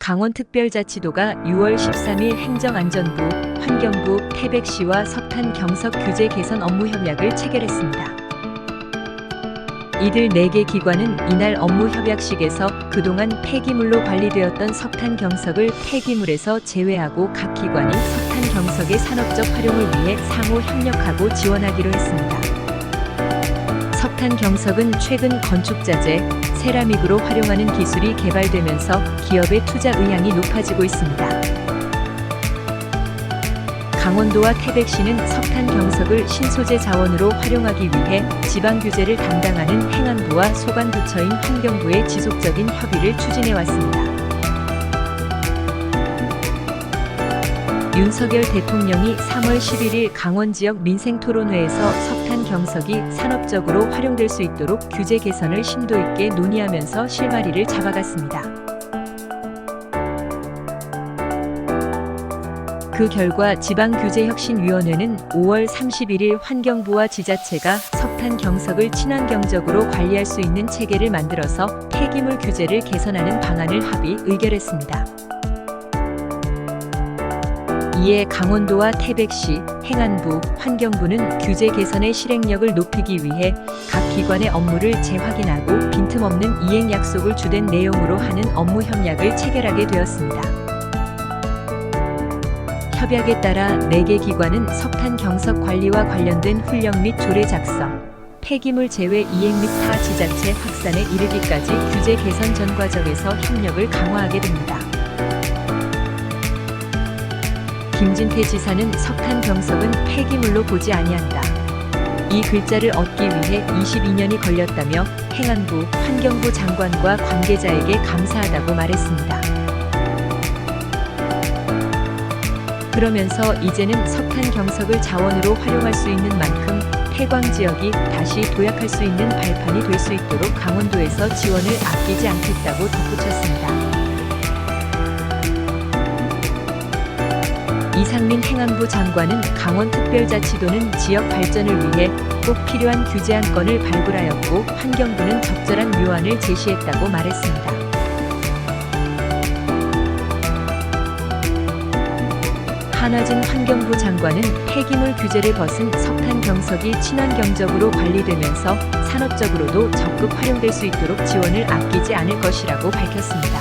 강원특별자치도가 6월 13일 행정안전부, 환경부, 태백시와 석탄 경석 규제 개선 업무 협약을 체결했습니다. 이들 4개 기관은 이날 업무 협약식에서 그동안 폐기물로 관리되었던 석탄 경석을 폐기물에서 제외하고 각 기관이 석탄 경석의 산업적 활용을 위해 상호 협력하고 지원하기로 했습니다. 석탄 경석은 최근 건축자재, 세라믹으로 활용하는 기술이 개발되면서 기업의 투자 의향이 높아지고 있습니다. 강원도와 태백시는 석탄 경석을 신소재 자원으로 활용하기 위해 지방 규제를 담당하는 행안부와 소관부처인 환경부의 지속적인 협의를 추진해 왔습니다. 윤석열 대통령이 3월 11일 강원 지역 민생 토론회에서 석탄 경석이 산업적으로 활용될 수 있도록 규제 개선을 심도 있게 논의하면서 실마리를 잡아갔습니다. 그 결과 지방규제혁신위원회는 5월 31일 환경부와 지자체가 석탄 경석을 친환경적으로 관리할 수 있는 체계를 만들어서 폐기물 규제를 개선하는 방안을 합의 의결했습니다. 이에 강원도와 태백시, 행안부, 환경부는 규제 개선의 실행력을 높이기 위해 각 기관의 업무를 재확인하고 빈틈없는 이행 약속을 주된 내용으로 하는 업무 협약을 체결하게 되었습니다. 협약에 따라 4개 기관은 석탄 경석 관리와 관련된 훈령 및 조례 작성, 폐기물 제외 이행 및 타 지자체 확산에 이르기까지 규제 개선 전 과정에서 협력을 강화하게 됩니다. 김진태 지사는 석탄 경석은 폐기물로 보지 아니한다. 이 글자를 얻기 위해 22년이 걸렸다며 행안부, 환경부 장관과 관계자에게 감사하다고 말했습니다. 그러면서 이제는 석탄 경석을 자원으로 활용할 수 있는 만큼 폐광 지역이 다시 도약할 수 있는 발판이 될 수 있도록 강원도에서 지원을 아끼지 않겠다고 덧붙였습니다. 이상민 행안부 장관은 강원특별자치도는 지역 발전을 위해 꼭 필요한 규제 안건을 발굴하였고 환경부는 적절한 묘안을 제시했다고 말했습니다. 한화진 환경부 장관은 폐기물 규제를 벗은 석탄 경석이 친환경적으로 관리되면서 산업적으로도 적극 활용될 수 있도록 지원을 아끼지 않을 것이라고 밝혔습니다.